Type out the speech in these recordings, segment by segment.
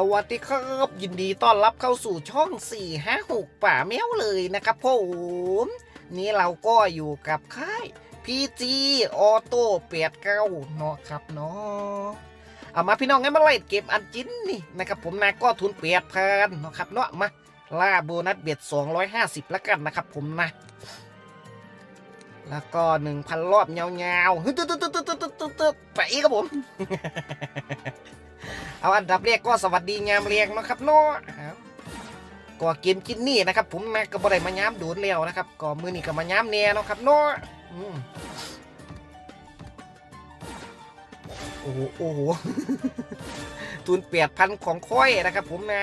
สวัสดีครับยินดีต้อนรับเข้าสู่ช่อง 4 5 6 ป่าแมวเลยนะครับผมนี่เราก็อยู่กับค่าย PG Auto เปียดเก้าเนาะครับเนาะเอามาพี่น้องงั้นมาไล่เก็บอันจินนี่นะครับผมนะก็ทุนเปียดพันเนาะครับเนาะมาล่าโบนัสเบียด 250แล้วกันนะครับผมนะ แล้วก็ 1,000 รอบยาวๆไปครับผม เอาอันดับแรกก็สวัสดีงามเรียงนะครับเนาะก็เกมจินนี่นะครับ ผมนะก็บ่ได้มาย้ำโดนแล้วนะครับก็มือนี่ก็มาย้ำแน่เนะครับเนาะอืมโอ้โหโอ้โหทุนเปียดพันของค่อยนะครับ ผมนะ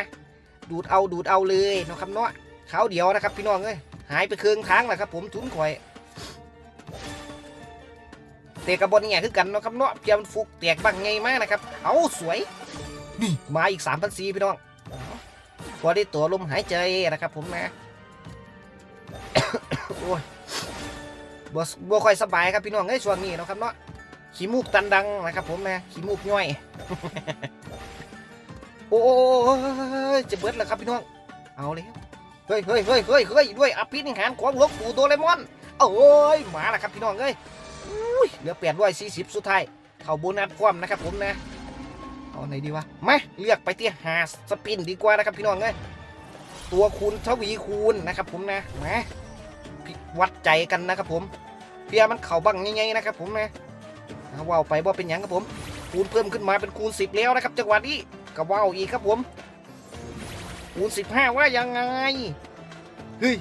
ดูดเอาดูดเอาเลยนะครับเนาะเขาเดียวนะครับ พี่น้องเอ้ยหายไปเครึ่งทางแล้วครับ ผมทุนข่อยเตะกระบอลเนี่ยคือกันนะครับเนาะเพียมฟุกแตกบ้างไงมากนะครับ เอาสวย นี่มาอีก 3 0 0 4พี่น้องพอได้ตัวลมหายใจนะครับผมนะโอ้ยบ่บ่ค่อยสบายครับพี่น้องเอ้ยช่วงนี้นะครับเนาะขี้มูกตันดังนะครับผมนะขี้มูกย่อย โอ้ยจะเบิดแล้วครับพี่น้อง เอาเลยเฮ้ยเฮ้ยเฮ้ยเฮ้ยเฮ้ยด้วยอภินิหารของหลวงปู่โดเรมอนโอ้ยมาแล้วครับพี่น้องเอ้ยอุ้ยเหลือแปดร้อยสี่สิบสุดท้าย เข้าโบนัสความนะครับผมนะ เอาไหนดีวะมาเลือกไปที่หาสปินดีกว่านะครับพี่น้องเอ้ยตัวคูณทวีคูณนะครับผมนะมาวัดใจกันนะครับผมเพียมันเข่าบ้งง่ายๆนะครับผมนะว่าวไปว่าเป็นยังครับผม คูณเพิ่มขึ้นมาเป็นคูณสิบแล้วนะครับจังหวะนี้ก็ว่าวอีกครับผม คูณสิบห้าว่ายังไงเฮ้ย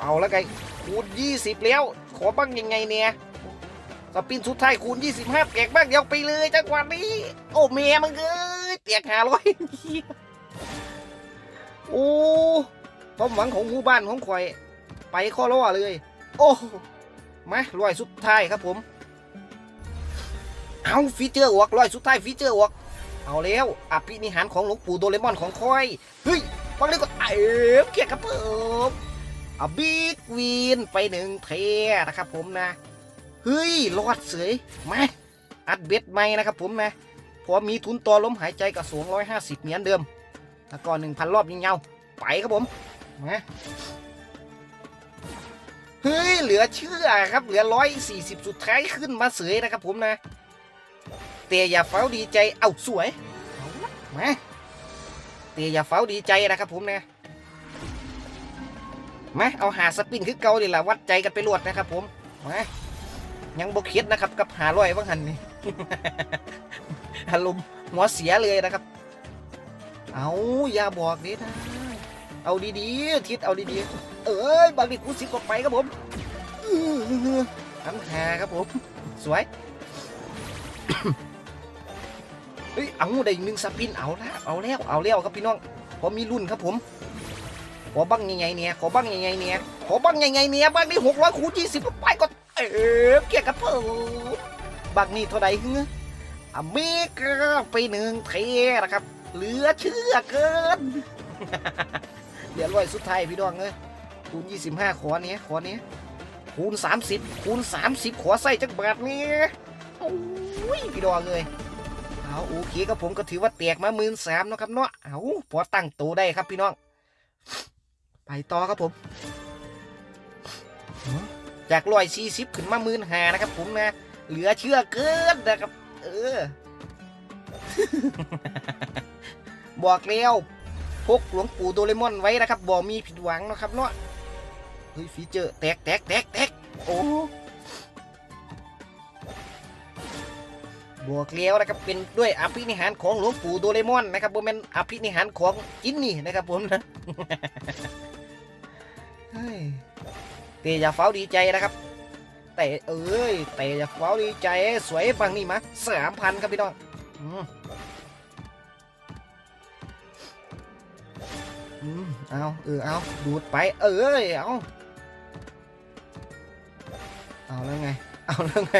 เอาแล้วไงคูณยี่สิบแล้ว ขอบ้างยังไงเนี่ย สปินสุดท้ายคูณ 25แกกบ้างเดียวไปเลยจังหวะนี้ โอ้เมียมึงเอ้ยเตียกหาร้อยโอ้ความหวังของหมู่บ้านของข่อย ไปข้อล้อเลย โอ้มาร้อยสุดท้ายครับผม เอาฟีเจอร์ออกร้อยสุดท้ายฟีเจอร์ออกเอาแล้วอภินิหารของหลวงปู่โดเรมอนของคอย เฮ้ยฟังเลยก็เอ๋มเกียร์ครับผมเอาบิ๊กวีนไปหนึ่งเทนะครับผมนะ เฮ้ยรอดเสยมาอัดเบ็ดใหมนะครับผมนะพอมีทุนต่อลมหายใจกับสูงร้อยห้าสิบเหมือนเดิมแล้วก็หนึ่งพันรอบยิงเงาไปครับผมมาเฮ้ยเหลือเชื่อครับเหลือร้อยสี่สิบสุดท้ายขึ้นมาเสยนะครับผมนะเตะอย่าเฝ้าดีใจเอ้าสวยมาเตะอย่าเฝ้าดีใจนะครับผมนะมาเอาหาสปินคือเก่าดิล่ะวัดใจกันไปรวดนะครับผมมา ยังบกเค็ดนะครับ กับหาร้อยว่างหันนี่อารมณ์หัวเสียเลยนะครับ เอาอย่าบอกนี่นะเอาดีๆทิศเอาดีๆเอ้ยบางทีกูสิกดไปครับผมอื้อหือทั้งหาครับผม สวยเฮ้ยเอาได้อีกหนึ่งสปินเอาละเอาแล้วเอาแล้วครับพี่น้องพอมีรุ่นครับผมขอบ้างยังไงเนี่ยขอบ้างยังไงเนี่ยขอบ้างยังไงเนี่ยบ้างนี่หกร้อยคูณยี่สิบไปก็ เออเกี่ยกับเพิ่มบ้างนี่เท่าไหร่ฮึอเมกาไปหนึ่งเทนะครับ เหลือเชื่อเกินเหลือร้อยสุดท้ายพี่ดองเอ้ยคูณยี่สิบห้าขอเนี้ยขอเนี้ยคูณสามสิบคูณสามสิบขอใส่จักบาทนี้โอ้ยพี่ดองเลยเอาโอเคครับผมก็ถือว่าแตกมาหมื่นสามนะครับเนาะเอาพอตั้งโตวได้ครับพี่น้อง ไปต่อครับผม จากร้อยสี่สิบขึ้นมาหมื่นหานะครับ ผมนะ เหลือเชื่อเกินนะครับ เออ บอกแล้วพกหลวงปู่โดเรมอนไว้นะครับบอกมีผิดหวังนะครับเนาะเฮ้ยฟีเจอร์แตกแตกแตกแตกโอ้บอกแล้วนะครับเป็นด้วยอภินิหารของหลวงปู่โดเรมอนนะครับโมเมนอภินิหารของจินนี่นะครับผมนะ เตะอย่าเฝ้าดีใจนะครับแต่เอ้ยแต่อย่าเฝ้าดีใจสวยบางนี่มาสามพันครับพี่น้องอืมอืมเอาเออเอาดูดไปเอ้ยเอาเอาแล้วไงเอาแล้วไง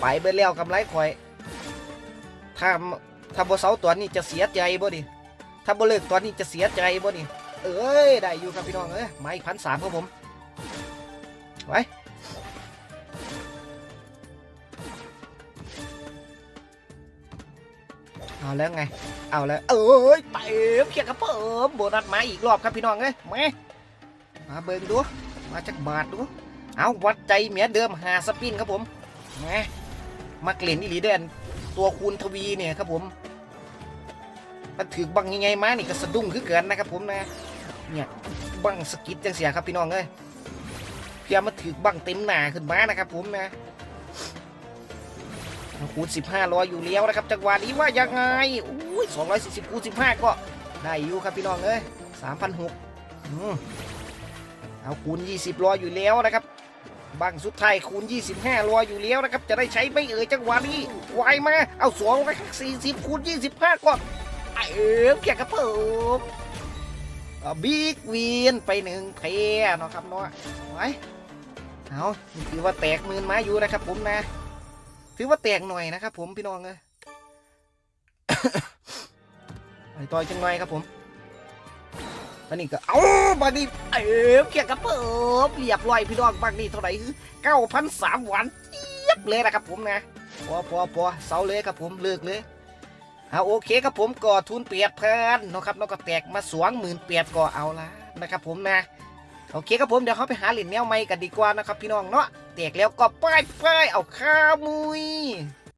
ไปเบอร์แล้วกำไรข่อยถ้าถ้าโบเสาตัวนี้จะเสียใจบ่ดิถ้าโบเลิกตัวนี้จะเสียใจบ่ดิ เอ้ย ได้อยู่ครับพี่น้องเอ้ยมาอีกพันสามครับผมไว้เอาแล้วไง เอาแล้ว เอ้ยเต็มเขียกับเพิ่มโบนัสมาอีกรอบครับพี่น้องเอ้ยมามาเบิ่งดู มาจากบาทดู เอาวัดใจเหมียเดิมหาสปินครับผมมามาเกล่นอีหลีเดนตัวคูณทวีเนี่ยครับผมมันถือบังยังไงมานี่ก็สะดุ้งคือเกินนะครับผมนะ เนี่ยบังสกิดจังเสียครับพี่น้องเอ้ยเพียมาถือบังเต็มหนาขึ้นมานะครับผมนะคูณ15รอยอยู่แล้วนะครับจังหวะนี้ว่ายังไงอุ้ย240คูณ15 ก็ได้อยู่ครับพี่น้องเอ้ย3,600อืมเอาคูณ 20รอยอยู่แล้วนะครับบังสุดท้ายคูณ 25รออยู่แล้วนะครับ จะได้ใช้ไม่เอ่ยจังหวะนี้ไวมา เอา240คูณ 25ก็เอ๋เกี่ยกับผม บิ๊กวีนไปหนึ่งเพเนาะครับเนาะไว้เอาถือว่าแตกมื่นไม้อยู่นะครับผมนะ ถือว่าแตกหน่อยนะครับผมพี่น้องเลยไปต่อยจังหน่อยครับผมตอนนี้ก็ เอาบางนี้เอ๋เกี่ยกับเปิบเรียบร้อยพี่น้องบางนี้เท่าไหร่เก้าพันสามวันเจี๊ยบเลยนะครับผมนะพอพอพอเสาเลยครับผมเลิกเลย เอาโอเคครับผมก่อทุนเปียดพันนะครับแล้วก็แตกมาสวงหมื่นเปียดก่อเอาละนะครับผมนะโอเคครับผมเดี๋ยวเขาไปหาเหรียญแนวใหม่กันดีกว่านะครับพี่น้องเนาะแตกแล้วก็ป้ายป้ายเอาข้ามุย